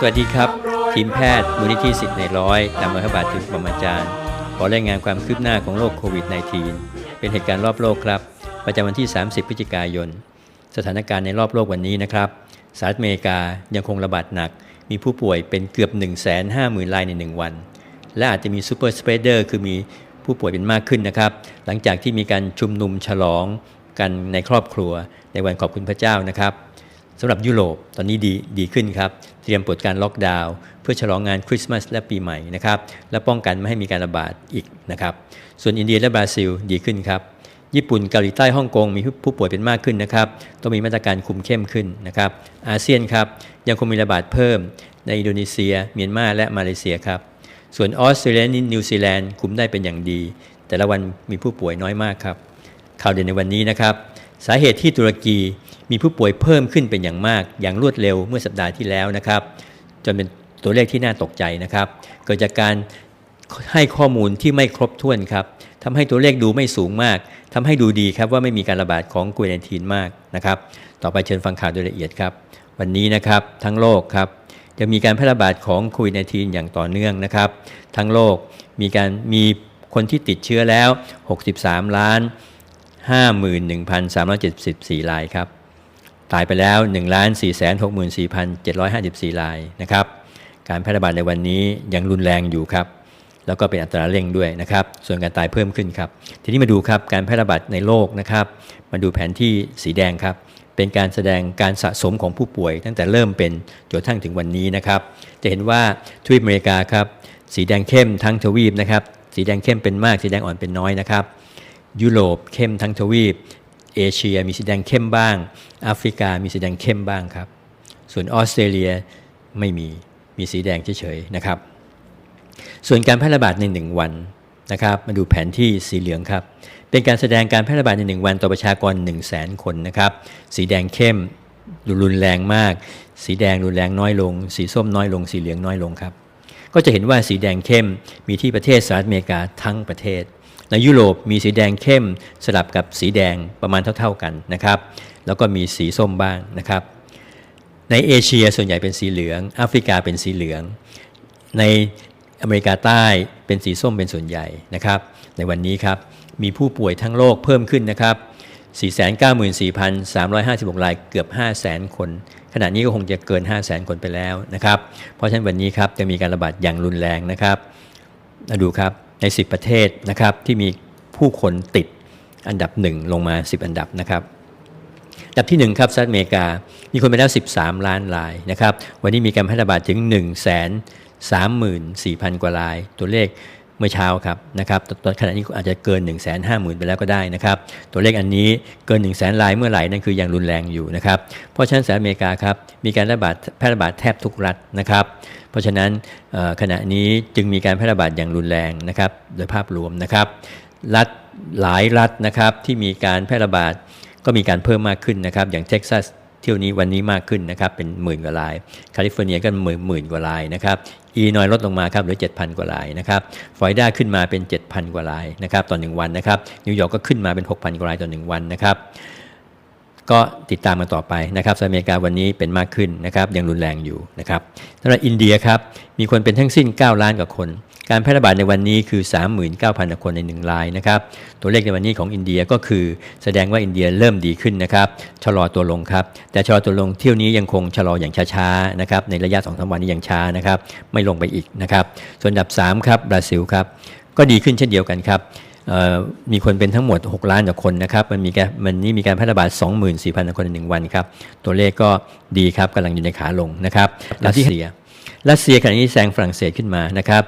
สวัสดีครับ ทีมแพทย์มูลนิธิสิทธิ์ในร้อยตามรอยพระบาทถึงปรมาจารย์ ขอรายงานความคืบหน้าของโรคโควิด -19 เป็นเหตุการณ์รอบโลกครับ ประจำวันที่ 30 พฤศจิกายน สถานการณ์ในรอบโลกวันนี้นะครับสหรัฐอเมริกายังคงระบาดหนัก มีผู้ป่วยเป็นเกือบ 150,000รายใน 1 วัน และอาจจะมีซูเปอร์สเปเดอร์คือมีผู้ป่วยเป็นมากขึ้นนะครับ หลังจากที่มีการชุมนุมฉลองกันในครอบครัวในวันขอบคุณพระเจ้านะครับ สำหรับยุโรปตอนนี้ดีดีขึ้นครับเตรียมปลดการล็อกดาวน์เพื่อฉลองงานคริสต์มาสและปีใหม่นะครับและป้องกันไม่ให้มีการระบาดอีกนะครับส่วนอินเดียและบราซิลดีขึ้นครับญี่ปุ่นเกาหลีใต้ฮ่องกงมีผู้ป่วยเป็นมากขึ้นนะครับต้องมีมาตรการคุมเข้มขึ้นนะครับอาเซียนครับยังคงมีระบาดเพิ่มในอินโดนีเซีย เมียนมาและมาเลเซียครับส่วนออสเตรเลียนิวซีแลนด์คุมได้เป็นอย่างดี แต่ละวันมีผู้ป่วยน้อยมากครับข่าวเด่นในวันนี้นะครับสาเหตุที่ตุรกี มีผู้ป่วยเพิ่มขึ้นเป็นอย่างมาก อย่างรวดเร็วเมื่อสัปดาห์ที่แล้วนะครับ จนเป็นตัวเลขที่น่าตกใจนะครับ เกิดจากการให้ข้อมูลที่ไม่ครบถ้วนครับทำให้ตัวเลขดูไม่สูงมากทำให้ดูดีครับว่าไม่มีการระบาดของโควิด -19 มากนะครับ ต่อไปเชิญฟังข่าวโดยละเอียดครับ วันนี้นะครับทั้งโลกครับจะมีการแพร่ระบาดของโควิด -19 อย่างต่อเนื่องนะครับ ทั้งโลกมีการมีคนที่ติดเชื้อแล้ว 63 ล้าน 51,374รายครับ ตายไปแล้ว 1 4 6 4 7 5 4รายนะครับ การแพร่ระบาดในวันนี้ยังรุนแรงอยู่ครับ แล้วก็เป็นอัตราเร่งด้วยนะครับ ส่วนการตายเพิ่มขึ้นครับ ทีนี้มาดูครับการแพร่ระบาดในโลกนะครับ มาดูแผนที่สีแดงครับ เป็นการแสดงการสะสมของผู้ป่วย ตั้งแต่เริ่มเป็นจนทั้งถึงวันนี้นะครับ จะเห็นว่าทวีปอเมริกาครับ สีแดงเข้มทั้งทวีปนะครับ สีแดงเข้มเป็นมาก สีแดงอ่อนเป็นน้อยนะครับ ยุโรปเข้มทั้งทวีป เอเชียมีสีแดงเข้มบ้างแอฟริกามีสีแดงเข้มบ้างครับ ส่วนออสเตรเลียไม่มีมีสีแดงเฉยๆนะครับ ส่วนการแพร่ระบาดใน 1 วันนะครับ มาดูแผนที่สีเหลืองครับ เป็นการแสดงการแพร่ระบาดใน 1 วันต่อประชากร 1 0 0 0 0แสนคนนะครับ สีแดงเข้มรุนแรงมาก สีแดงรุนแรงน้อยลง สีส้มน้อยลง สีเหลืองน้อยลงครับ ก็จะเห็นว่าสีแดงเข้มมีที่ประเทศสหรัฐอเมริกาทั้งประเทศ ในยุโรปมีสีแดงเข้มสลับกับสีแดงประมาณเท่าๆกันนะครับแล้วก็มีสีส้มบ้างนะครับ ในเอเชียส่วนใหญ่เป็นสีเหลืองแอฟริกาเป็นสีเหลือง ในอเมริกาใต้เป็นสีส้มเป็นส่วนใหญ่นะครับในวันนี้ครับมีผู้ป่วยทั้งโลกเพิ่มขึ้นนะครับ494,356รายเกือบ 500,000 คน ขณะนี้ก็คงจะเกิน 500,000 คนไปแล้วนะครับ เพราะฉะนั้นวันนี้ครับจะมีการระบาดอย่างรุนแรงนะครับมาดูครับ ใน 10 ประเทศนะครับที่มีผู้คนติดอันดับ 1 ลงมา 10 อันดับนะครับอันดับที่ 1 ครับสหรัฐอเมริกา มีคนไปแล้ว 13 ล้านรายนะครับวันนี้มีการแพร่ระบาดถึง 1 3 4 0 0 0 กว่าราย ตัวเลข เมื่อเช้าครับนะครับตอนขณะนี้อาจจะเกิน 1 5 0 0 0 0 ไปแล้วก็ได้นะครับ ตัวเลขอันนี้เกิน 1 0 0 0 0 0 รายเมื่อไหร่นั่นคือยังรุนแรงอยู่นะครับ เพราะฉะนั้นสหรัฐอเมริกาครับมีการระบาดแพร่ระบาดแทบทุกรัฐนะครับ เพราะฉะนั้นขณะนี้จึงมีการแพร่ระบาดอย่างรุนแรงนะครับโดยภาพรวมนะครับ รัฐหลายรัฐนะครับที่มีการแพร่ระบาดก็มีการเพิ่มมากขึ้นนะครับ อย่างเท็กซัสเที่ยวนี้วันนี้มากขึ้นนะครับเป็นหมื่นกว่าราย แคลิฟอร์เนียก็หมื่นหมื่นกว่ารายนะครับ อีนอยลดลงมาครับเหลือ 7,000 กว่าลายนะครับฟลอริดาขึ้นมาเป็น 7,000 กว่าลายนะครับต่อ1วันนะครับนิวยอร์กก็ขึ้นมาเป็น 6,000 กว่าลายต่อ1วันนะครับก็ติดตามมาต่อไปนะครับสหรัฐอเมริกาวันนี้เป็นมากขึ้นนะครับยังรุนแรงอยู่นะครับสำหรับอินเดียครับมีคนเป็นทั้งสิ้น 9 ล้านกว่าคน การแพร่ระบาดในวันนี้คือ 39,000 คนใน 1 รายนะครับ ตัวเลขในวันนี้ของอินเดียก็คือแสดงว่าอินเดียเริ่มดีขึ้นนะครับชะลอตัวลงครับ แต่ชะลอตัวลงเที่ยวนี้ยังคงชะลออย่างช้าๆนะครับในระยะ2อสวันนี้ยังช้านะครับไม่ลงไปอีกนะครับ ส่วนอันดับ3ครับบราซิลครับก็ดีขึ้นเช่นเดียวกันครับมีคนเป็นทั้งหมด 6 ล้านกว่าคนนะครับ มันมีมันนี้มีการแพร่ระบาด 24,000 คนในหนึ่งวันครับ ตัวเลขก็ดีครับกำลังอยู่ในขาลงนะครับรัสเซียรัสเซียขณะนี้แซงฝรั่งเศสขึ้นมานะครับ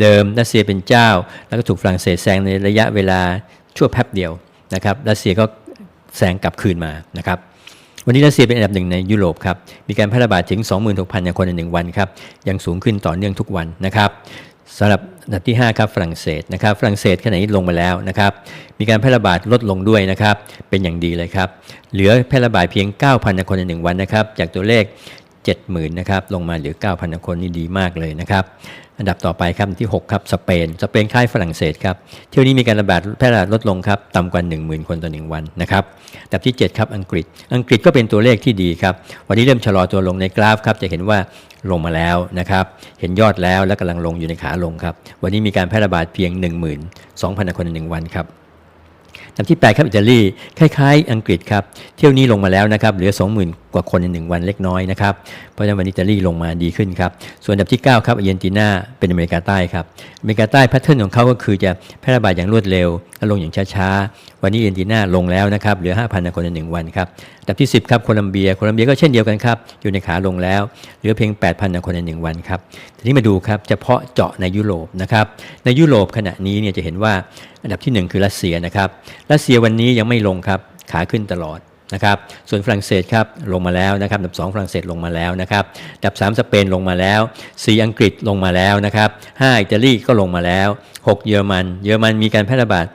เดิมรัสเซียเป็นเจ้า แล้วก็ถูกฝรั่งเศสแซงในระยะเวลาชั่วแป๊บเดียวนะครับรัสเซียก็แซงกลับคืนมานะครับวันนี้รัสเซียเป็นอันดับหนึ่งในยุโรปครับ มีการแพร่ระบาดถึง 26,000 คนในหนึ่งวันครับ ยังสูงขึ้นต่อเนื่องทุกวันนะครับสำหรับอันดับที่ 5 ครับฝรั่งเศสนะครับ ฝรั่งเศสขณะนี้ลงมาแล้วนะครับ มีการแพร่ระบาดลดลงด้วยนะครับ เป็นอย่างดีเลยครับ เหลือแพร่ระบาดเพียง 9,000 คนใน 1 วันนะครับ จากตัวเลข 70,000นะครับลงมาเหลือ 9,000 คนนี่ดีมากเลยนะครับอันดับต่อไปครับที่ 6 ครับ สเปน สเปนคล้ายฝรั่งเศสครับเที่ยวนี้มีการระบาดแพร่ระบาดลดลงครับต่ำกว่า 10,000 คนต่อ 1 วันนะครับอันดับที่ 7 ครับอังกฤษ อังกฤษก็เป็นตัวเลขที่ดีครับวันนี้เริ่มชะลอตัวลงในกราฟครับจะเห็นว่าลงมาแล้วนะครับเห็นยอดแล้วและกำลังลงอยู่ในขาลงครับวันนี้มีการแพร่ระบาดเพียง 12,000 คนใน1วันครับ อันดับที่ 8 ครับอิตาลีคล้ายๆ อังกฤษครับเที่ยวนี้ลงมาแล้วนะครับเหลือ 20,000 กว่าคนใน 1 วันเล็กน้อยนะครับเพราะฉะนั้นวันนี้อิตาลีลงมาดีขึ้นครับส่วนอันดับที่ 9 ครับอาร์เจนตินาเป็นอเมริกาใต้ครับอเมริกาใต้แพทเทิร์นของเขาก็คือจะแพร่ระบาดอย่างรวดเร็วและลงอย่างช้าๆ วันนี้อาร์เจนดีนาลงแล้วนะครับเหลือ 5,000 คนในหนึ่งวันครับอันดับที่ 10ครับโคลัมเบียโคลัมเบียก็เช่นเดียวกันครับอยู่ในขาลงแล้วเหลือเพียง 8,000 คนในหนึ่งวันครับทีนี้มาดูครับเฉพาะเจาะในยุโรปนะครับในยุโรปขณะนี้เนี่ยจะเห็นว่าอันดับทีหนึ่1 คือรัสเซียนะครับรัสเซียวันนี้ยังไม่ลงครับขาขึ้นตลอด นะครับส่วนฝรั่งเศสครับลงมาแล้วนะครับอันดับ 2 ฝรั่งเศสลงมาแล้วนะครับอันดับ 3 สเปนลงมาแล้ว 4 อังกฤษลงมาแล้วนะครับ5อิตาลีก็ลงมาแล้ว 6 เยอรมัน เยอรมันมีการแพร่ระบาด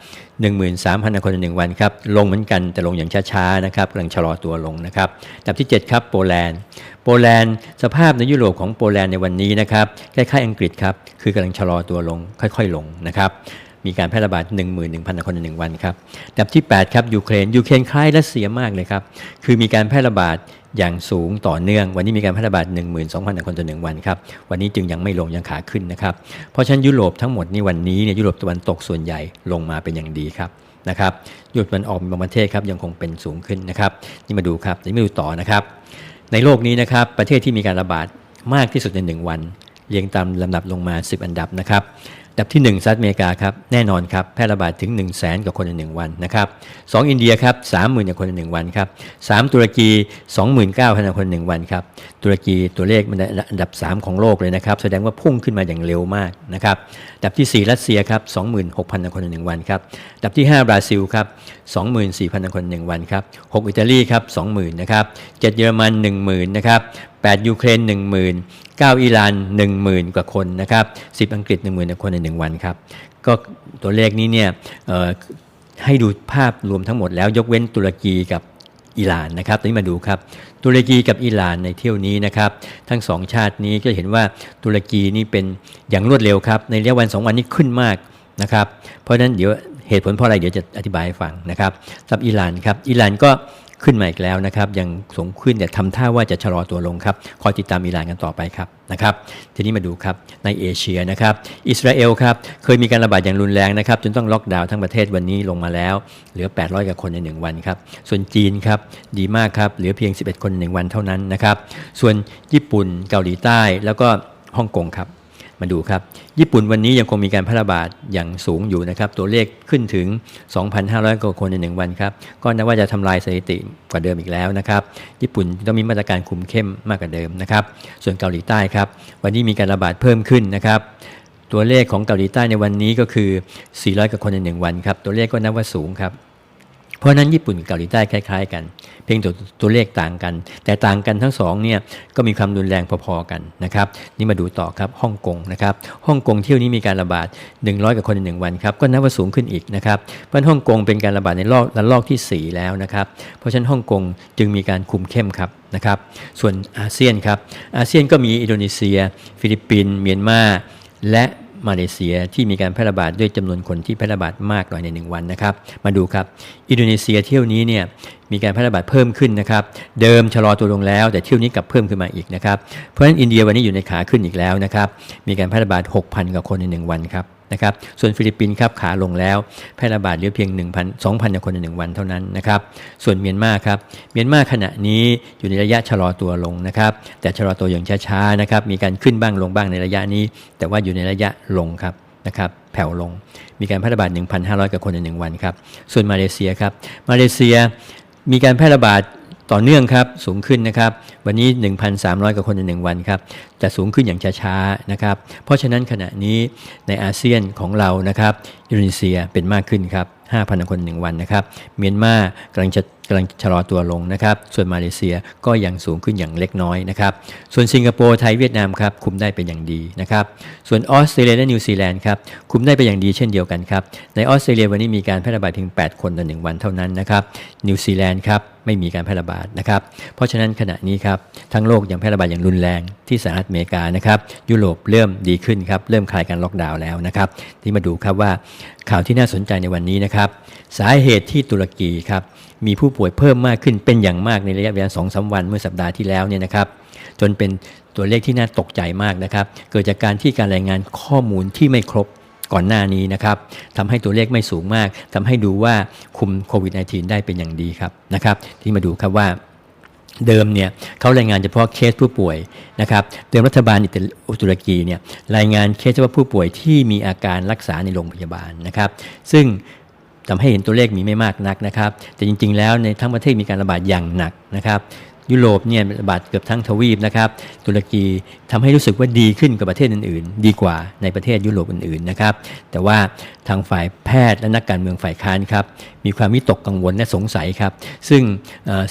13,000 คนในหนึ่งวันครับลงเหมือนกันแต่ลงอย่างช้าๆนะครับกำลังชะลอตัวลงนะครับดับที่ 7 ครับโปแลนด์ โปแลนด์สภาพในยุโรปของโปแลนด์ในวันนี้นะครับคล้ายๆอังกฤษครับคือกำลังชะลอตัวลงค่อย ๆ ลงนะครับ มีการแพร่ระบาด 11,000 คนในหนึ่งวันครับดับที่ 8 ครับยูเครนยูเครนคล้ายรัสเซียมากเลยครับ คือมีการแพร่ระบาดอย่างสูงต่อเนื่อง วันนี้มีการแพร่ระบาด 12,000 คนต่อหนึ่งวันครับ วันนี้จึงยังไม่ลงยังขาขึ้นนะครับ เพราะฉะนั้นยุโรปทั้งหมดนี่วันนี้เนี่ยยุโรปตะวันตกส่วนใหญ่ลงมาเป็นอย่างดีครับนะครับหยุดมันออกบางประเทศครับยังคงเป็นสูงขึ้นนะครับนี่มาดูครับนี่มาดูต่อนะครับ ในโลกนี้นะครับประเทศที่มีการระบาดมากที่สุดใน 1 วันเรียงตามลำดับลงมา 10 อันดับนะครับ ดับที่ 1สหรัฐอเมริกาครับแน่นอนครับแพร่ระบาดถึง 1 0 0 0 0แสนกว่าคนใน 1 วันนะครับสอินเดียครับ30,000กว่าคนใน 1 วันครับสตุรกี 29,000คนใน1วันครับตุรกีตัวเลขมันอันดับ 3 ของโลกเลยนะครับแสดงว่าพุ่งขึ้นมาอย่างเร็วมากนะครับอันดับที่ 4 รัสเซียครับ26,000คนใน 1 วันครับอันดับที่ 5 บราซิลครับ24,000คนใน1วันครับ6อิตาลีครับ20,000นะครับ7เยอรมัน10,000นะครับ 8 ยูเครน 10,000 9 อิหร่าน 10,000 กว่าคนนะครับ 10 อังกฤษ 10,000กว่าคนใน 1 วันครับ ก็ตัวเลขนี้เนี่ยให้ดูภาพรวมทั้งหมดแล้วยกเว้นตุรกีกับอิหร่านนะครับตอนนี้มาดูครับ ตุรกีกับอิหร่านในเที่ยวนี้นะครับ ทั้งสองชาตินี้ก็เห็นว่าตุรกีนี่เป็นอย่างรวดเร็วครับ ในระยะวัน 2 วันนี้ขึ้นมากนะครับ เพราะฉะนั้นเดี๋ยวเหตุผลเพราะอะไรเดี๋ยวจะอธิบายให้ฟังนะครับสำหรับอิหร่านครับอิหร่านก็ ขึ้นมาอีกแล้วนะครับ ยังสูงขึ้นแต่ทำท่าว่าจะชะลอตัวลงครับ คอยติดตามอิหร่านกันต่อไปครับนะครับ ทีนี้มาดูครับในเอเชียนะครับ อิสราเอลครับเคยมีการระบาดอย่างรุนแรงนะครับจนต้องล็อกดาวน์ทั้งประเทศวันนี้ลงมาแล้ว เหลือ 800กว่าคนใน 1 วันครับ ส่วนจีนครับดีมากครับเหลือเพียง 11 คนใน1วันเท่านั้นนะครับ ส่วนญี่ปุ่นเกาหลีใต้แล้วก็ฮ่องกงครับ มาดูครับ ญี่ปุ่นวันนี้ยังคงมีการแพร่ระบาดอย่างสูงอยู่นะครับ ตัวเลขขึ้นถึง 2,500 กว่าคนใน 1 วันครับ ก็นับว่าจะทำลายสถิติกว่าเดิมอีกแล้วนะครับ ญี่ปุ่นต้องมีมาตรการคุมเข้มมากกว่าเดิมนะครับ ส่วนเกาหลีใต้ครับ วันนี้มีการระบาดเพิ่มขึ้นนะครับตัวเลขของเกาหลีใต้ในวันนี้ก็คือ 400กว่าคนใน 1 วันครับ ตัวเลขก็นับว่าสูงครับ เพราะนั้นญี่ปุ่นกับเกาหลีใต้คล้ายๆกัน เพียงตัวตัวเลขต่างกัน แต่ต่างกันทั้งสองเนี่ยก็มีความรุนแรงพอๆกันนะครับ นี่มาดูต่อครับฮ่องกงนะครับฮ่องกงเที่ยวนี้มีการระบาด 100กับคนในหนึ่งวันครับก็นับว่าสูงขึ้นอีกนะครับเพราะฮ่องกงเป็นการระบาดในรอบระลอกที่ 4 แล้วนะครับ เพราะฉะนั้นฮ่องกงจึงมีการคุมเข้มครับนะครับ ส่วนอาเซียนครับอาเซียนก็มีอินโดนีเซีย ฟิลิปปินส์เมียนมาและ มาเลเซียที่มีการแพร่ระบาดด้วยจำนวนคนที่แพร่ระบาดมากหน่อยในหนึ่งวันนะครับ มาดูครับ อินโดนีเซียเที่ยวนี้เนี่ยมีการแพร่ระบาดเพิ่มขึ้นนะครับ เดิมชะลอตัวลงแล้ว แต่เที่ยวนี้กลับเพิ่มขึ้นมาอีกนะครับ เพราะฉะนั้นอินเดียวันนี้อยู่ในขาขึ้นอีกแล้วนะครับ มีการแพร่ระบาด 6,000กว่าคนในหนึ่งวันครับ นะครับ ส่วนฟิลิปปินส์ครับขาลงแล้วแพร่ระบาดเหลือเพียง 1,000 2,000 คนในหนึ่งวันเท่านั้นนะครับ ส่วนเมียนมาครับ เมียนมาขณะนี้อยู่ในระยะชะลอตัวลงนะครับ แต่ชะลอตัวอย่างช้าๆนะครับ มีการขึ้นบ้างลงบ้างในระยะนี้ แต่ว่าอยู่ในระยะลงครับนะครับแผ่วลง มีการแพร่ระบาด 1,500กว่าคนใน 1 วันครับ ส่วนมาเลเซียครับ มาเลเซียมีการแพร่ระบาด ต่อเนื่องครับสูงขึ้นนะครับ วันนี้ 1,300 กว่าคนใน 1 วันครับจะสูงขึ้นอย่างช้าๆนะครับ เพราะฉะนั้นขณะนี้ในอาเซียนของเรานะครับอินโดนีเซียเป็นมากขึ้นครับ 5,000 คนหนึ่งวันนะครับ เมียนมากำลังจะกำลังชะลอตัวลงนะครับ ส่วนมาเลเซียก็ยังสูงขึ้นอย่างเล็กน้อยนะครับ ส่วนสิงคโปร์ไทยเวียดนามครับคุมได้เป็นอย่างดีนะครับ ส่วนออสเตรเลียและนิวซีแลนด์ครับคุมได้เป็นอย่างดีเช่นเดียวกันครับ ในออสเตรเลียวันนี้มีการแพร่ระบาดเพียง 8 คนต่อหนึ่งวันเท่านั้นนะครับ นิวซีแลนด์ครับ ไม่มีการแพร่ระบาดนะครับ เพราะฉะนั้นขณะนี้ครับทั้งโลกยังแพร่ระบาดอย่างรุนแรงที่สหรัฐอเมริกานะครับยุโรปเริ่มดีขึ้นครับเริ่มคลายการล็อกดาวน์แล้วนะครับ ที่มาดูครับว่าข่าวที่น่าสนใจในวันนี้นะครับ สาเหตุที่ตุรกีครับมีผู้ป่วยเพิ่มมากขึ้นเป็นอย่างมากในระยะเวลาสองสาวันเมื่อสัปดาห์ที่แล้วเนี่ยนะครับ จนเป็นตัวเลขที่น่าตกใจมากนะครับ เกิดจากการที่การรายงานข้อมูลที่ไม่ครบ ก่อนหน้านี้นะครับทำให้ตัวเลขไม่สูงมากทำให้ดูว่าคุมโควิด -19 ได้เป็นอย่างดีครับนะครับ ที่มาดูครับว่าเดิมเนี่ยเขารายงานเฉพาะเคสผู้ป่วยนะครับเดิมรัฐบาลอิตาลีตุรกีเนี่ยรายงานเคสเฉพาะผู้ป่วยที่มีอาการรักษาในโรงพยาบาลนะครับ ซึ่งทำให้เห็นตัวเลขมีไม่มากนักนะครับ แต่จริงๆแล้วในทั้งประเทศมีการระบาดอย่างหนักนะครับ ยุโรปเนี่ยระบาดเกือบทั้งทวีปนะครับตุรกีทำให้รู้สึกว่าดีขึ้นกับประเทศอื่น ๆ ดีกว่าในประเทศยุโรปอื่นๆนะครับแต่ว่า ทางฝ่ายแพทย์และนักการเมืองฝ่ายค้านครับมีความวิตกกังวลและสงสัยครับ ซึ่ง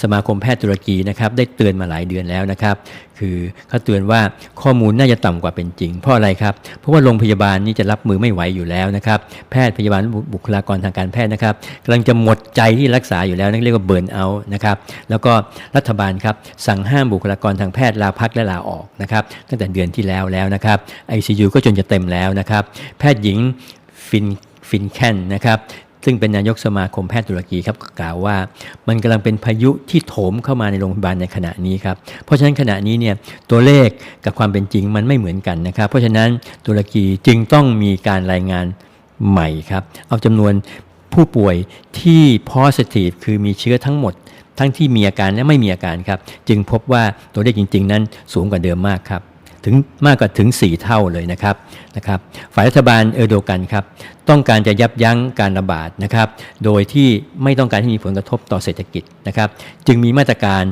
สมาคมแพทย์ตุรกีนะครับได้เตือนมาหลายเดือนแล้วนะครับ คือเขาเตือนว่าข้อมูลน่าจะต่ำกว่าเป็นจริง เพราะอะไรครับ เพราะว่าโรงพยาบาลนี่จะรับมือไม่ไหวอยู่แล้วนะครับ แพทย์พยาบาลบุบุคลากรทางการแพทย์นะครับกำลังจะหมดใจที่รักษาอยู่แล้วนั่นเรียกว่าเบิร์นเอาท์นะครับ แล้วก็รัฐบาลครับสั่งห้ามบุคลากรทางแพทย์ลาพักและลาออกนะครับ ตั้งแต่เดือนที่แล้วแล้วนะครับ ICU ก็จนจะเต็มแล้วนะครับ แพทย์หญิงฟิน ฟินแคนนะครับซึ่งเป็นนายกสมาคมแพทย์ตุรกีครับก็กล่าวว่า มันกำลังเป็นพายุที่โถมเข้ามาในโรงพยาบาลในขณะนี้ครับเพราะฉะนั้นขณะนี้เนี่ยตัวเลขกับความเป็นจริงมันไม่เหมือนกันนะครับ เพราะฉะนั้นตุรกีจึงต้องมีการรายงานใหม่ครับ เอาจำนวนผู้ป่วยที่ positive คือมีเชื้อทั้งหมด ทั้งที่มีอาการและไม่มีอาการครับ จึงพบว่าตัวเลขจริง ๆ นั้นสูงกว่าเดิมมากครับ ถึงมากกว่าถึง 4 เท่าเลยนะครับนะครับฝ่ายรัฐบาลเออโดกันครับต้องการจะยับยั้งการระบาดนะครับโดยที่ไม่ต้องการให้มีผลกระทบต่อเศรษฐกิจนะครับจึงมีมาตรการ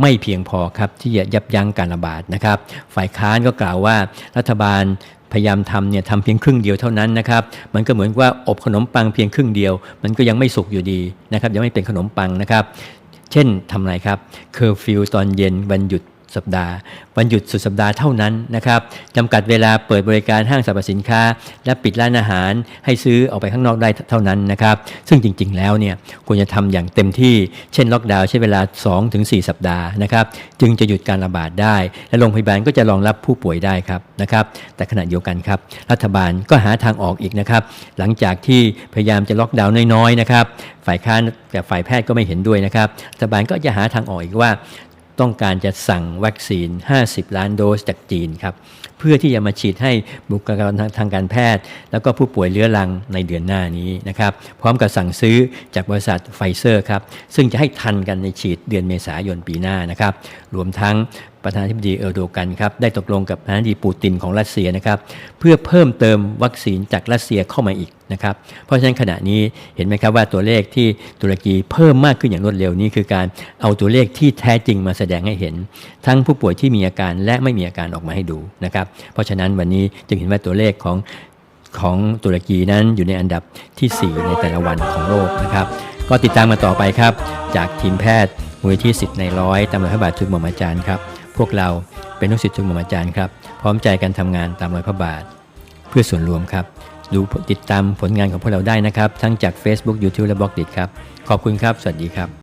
ไม่เพียงพอครับที่จะยับยั้งการระบาดนะครับ ฝ่ายค้านก็กล่าวว่ารัฐบาลพยายามทำเนี่ยทำเพียงครึ่งเดียวเท่านั้นนะครับ มันก็เหมือนว่าอบขนมปังเพียงครึ่งเดียว มันก็ยังไม่สุกอยู่ดีนะครับยังไม่เป็นขนมปังนะครับ เช่นทำไรครับเคอร์ฟิวตอนเย็นวันหยุด สัปดาห์วันหยุดสุดสัปดาห์เท่านั้นนะครับจำกัดเวลาเปิดบริการห้างสรรพสินค้า และปิดร้านอาหารให้ซื้อออกไปข้างนอกได้เท่านั้นนะครับ ซึ่งจริงๆแล้วเนี่ยควรจะทำอย่างเต็มที่เช่นล็อกดาวน์ใช้เวลา 2-4 สัปดาห์นะครับ จึงจะหยุดการระบาดได้ และโรงพยาบาลก็จะรองรับผู้ป่วยได้ครับนะครับ แต่ขณะเดียวกันครับ รัฐบาลก็หาทางออกอีกนะครับ หลังจากที่พยายามจะล็อกดาวน์น้อยๆนะครับ ฝ่ายค้านแต่ฝ่ายแพทย์ก็ไม่เห็นด้วยนะครับรัฐบาลก็จะหาทางออกอีกว่า ต้องการจะสั่งวัคซีน 50 ล้านโดสจากจีนครับเพื่อที่จะมาฉีดให้บุคลากรทางการแพทย์ แล้วก็ผู้ป่วยเรื้อรังในเดือนหน้านี้นะครับพร้อมกับสั่งซื้อจากบริษัทไฟเซอร์ครับซึ่งจะให้ทันกันในฉีดเดือนเมษายนปีหน้านะครับรวมทั้ง ประธานาธิบดีเออร์โดกันครับได้ตกลงกับประธานาธิบดีปูตินของรัสเซียนะครับเพื่อเพิ่มเติมวัคซีนจากรัสเซียเข้ามาอีกนะครับเพราะฉะนั้นขณะนี้เห็นไหมครับว่าตัวเลขที่ตุรกีเพิ่มมากขึ้นอย่างรวดเร็วนี้คือการเอาตัวเลขที่แท้จริงมาแสดงให้เห็น ทั้งผู้ป่วยที่มีอาการและไม่มีอาการออกมาให้ดูนะครับเพราะฉะนั้นวันนี้จึงเห็นว่าตัวเลขของของตุรกีนั้นอยู่ในอันดับทีสี่4 ในแต่ละวันของโลกนะครับ ก็ติดตามมาต่อไปครับ จากทีมแพทย์มูลนิธิสิทธิ์ในร้อยตามรอยพระบาททุกหม่อมอาจารย์ครับ พวกเราเป็นลูกศิษย์ทุกหม่อมอาจารย์ครับ พร้อมใจกันทำงานตามรอยพระบาท เพื่อส่วนรวมครับ ดูติดตามผลงานของพวกเราได้นะครับ ทั้งจาก Facebook YouTube และบล็อกดิครับ ขอบคุณครับ สวัสดีครับ